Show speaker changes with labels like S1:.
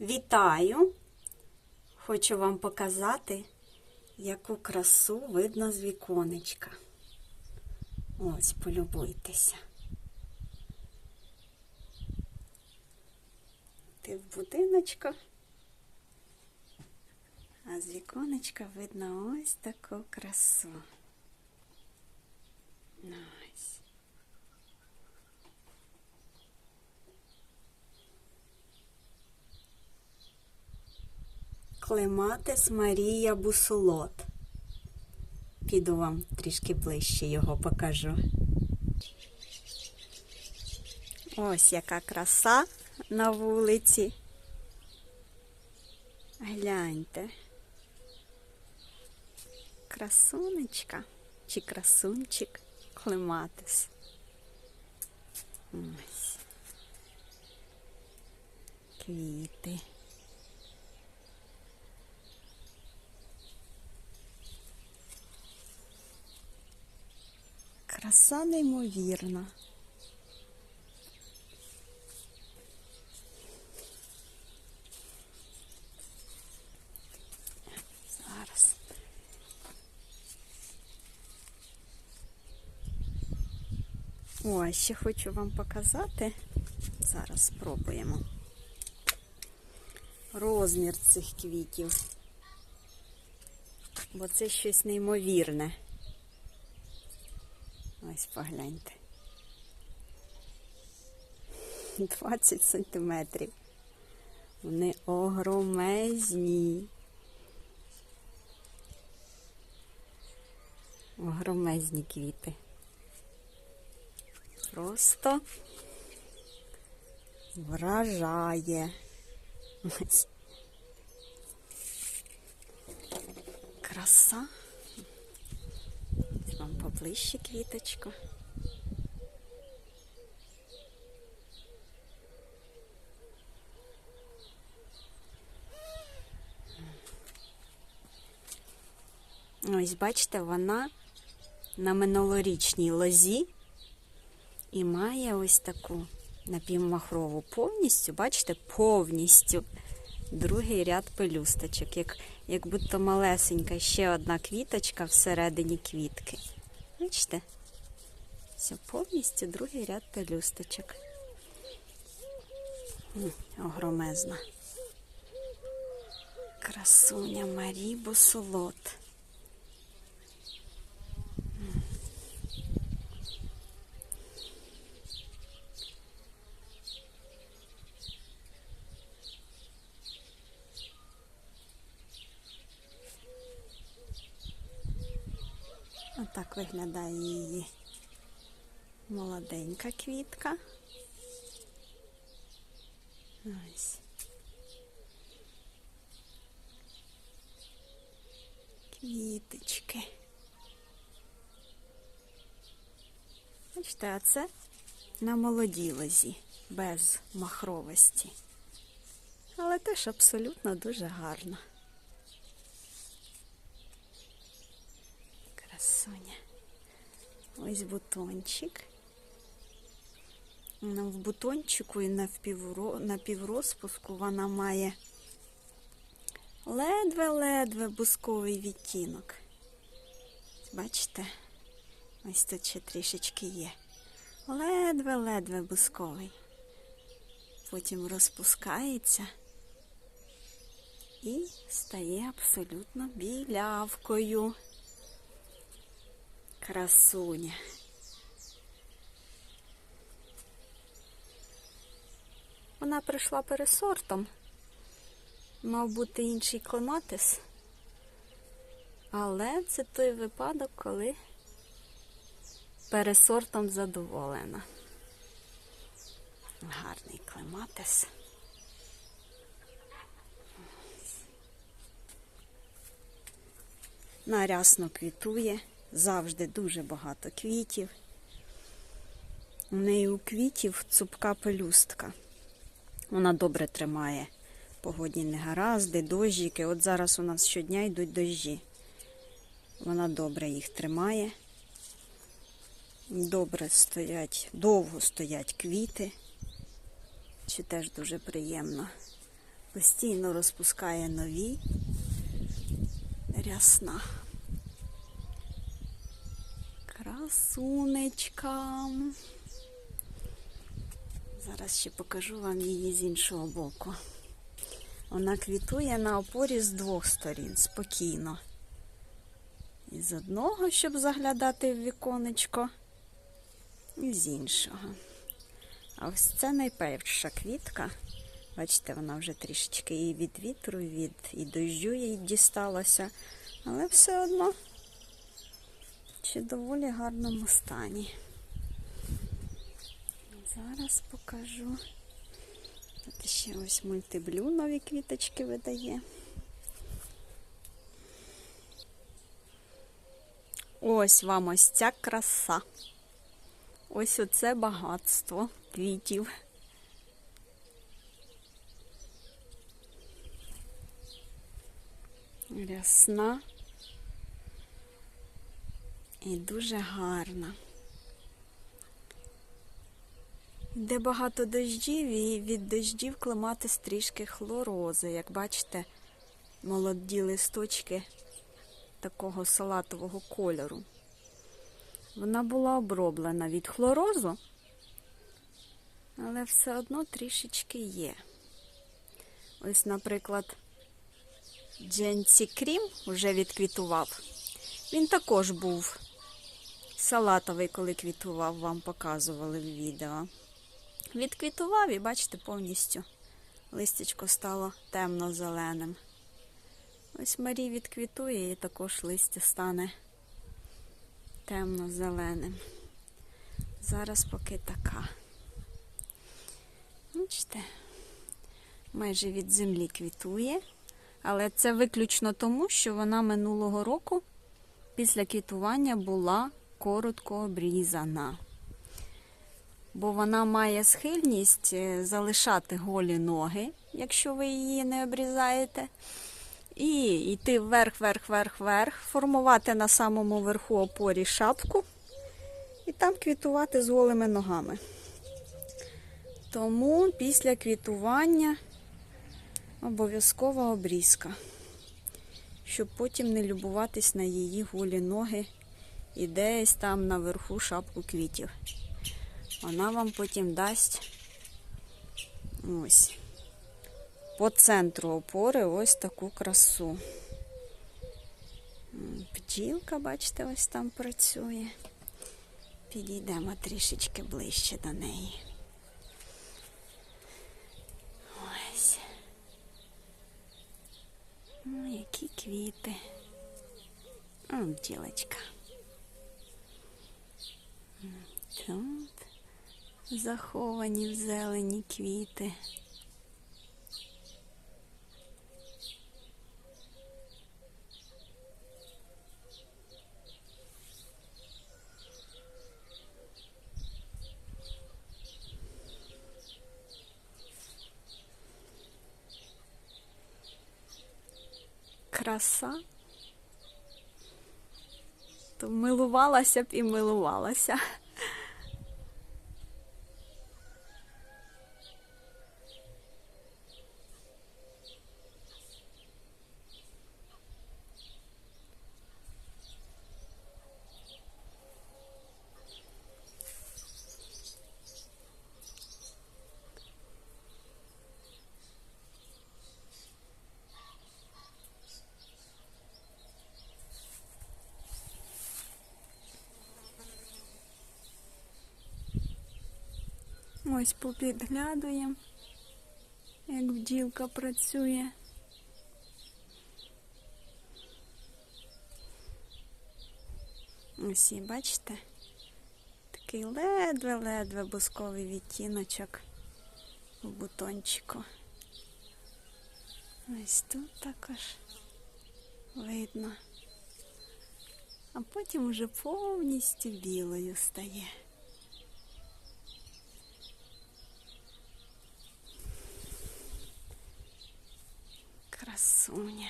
S1: Вітаю! Хочу вам показати, яку красу видно з віконечка. Ось, полюбуйтеся. Ти в будиночку, а з віконечка видно ось таку красу. Ось. Клематис Марія Бусолот. Піду вам трішки ближче його покажу. Ось яка краса на вулиці. Гляньте. Красунечка чи красунчик Клематис. Ось. Квіти. Краса неймовірна. Зараз. О, ще хочу вам показати. Зараз спробуємо. Розмір цих квітів. Бо це щось неймовірне. Ось погляньте. 20 сантиметрів. Вони огромезні. Огромезні квіти. Просто вражає. Краса. Поближче квіточку. Ось бачите, вона на минулорічній лозі і має ось таку напівмахрову повністю, бачите, повністю другий ряд пелюсточок, як, як будто малесенька ще одна квіточка всередині квітки. Бачите? Все повністю другий ряд пелюсточок. Огромезна. Красуня Марі Бусолот. Виглядає її молоденька квітка. Ось. Квіточки. Бачите, а це на молодій лозі, без махровості. Але теж абсолютно дуже гарно. Красуня. Ось бутончик. Ну, В бутончику і на, піврозпуску вона має ледве-ледве бусковий відтінок. Бачите? Ось тут ще трішечки є. Ледве-ледве бусковий. Потім розпускається і стає абсолютно білявкою. Красуня. Вона прийшла пересортом. Мав бути інший клематис. Але це той випадок, коли пересортом задоволена. Гарний клематис. Нарясно квітує, завжди дуже багато квітів. У неї у квітів цупка пелюстка. Вона добре тримає погодні негаразди, дощики. От зараз у нас щодня йдуть дощі. Вона добре їх тримає. Добре стоять, довго стоять квіти, що теж дуже приємно. Постійно розпускає нові. Рясна. Красунечка. Зараз ще покажу вам її з іншого боку. Вона квітує на опорі з двох сторін, спокійно. І з одного, щоб заглядати в віконечко, і з іншого. А ось це найперша квітка. Бачите, вона вже трішечки і від вітру, і від і дощу їй дісталося, але все одно ще доволі гарному стані. Зараз покажу. Тут ще ось мультиблю нові квіточки видає. Ось вам ось ця краса. Ось оце багатство квітів. Рясна і дуже гарна. Де багато дощів і від дощів клематись трішки хлорози. Як бачите, молоді листочки такого салатового кольору. Вона була оброблена від хлорозу, але все одно трішечки є. Ось, наприклад, Дженсі Крім вже відквітував. Він також був салатовий, коли квітував, вам показували в відео. Відквітував і, бачите, повністю листячко стало темно-зеленим. Ось Марій відквітує і також листя стане темно-зеленим. Зараз поки така. Бачите, майже від землі квітує, але це виключно тому, що вона минулого року після квітування була коротко обрізана. Бо вона має схильність е, залишати голі ноги, якщо ви її не обрізаєте. І йти вверх, вверх, вверх, вверх, формувати на самому верху опорі шапку і там квітувати з голими ногами. Тому після квітування обов'язкова обрізка, щоб потім не любуватись на її голі ноги і десь там наверху шапку квітів. Вона вам потім дасть ось по центру опори ось таку красу. Бджілка, бачите, ось там працює. Підійдемо трішечки ближче до неї. Ось. Ну, які квіти. Бджілочка. Тут заховані в зелені квіти. Краса. Милувалася б і милувалася. Ось попідглядуємо, як бджілка працює. Ось і бачите, такий ледве-ледве бусковий відтіночок у бутончику. Ось тут також видно. А потім уже повністю білою стає. Красуня.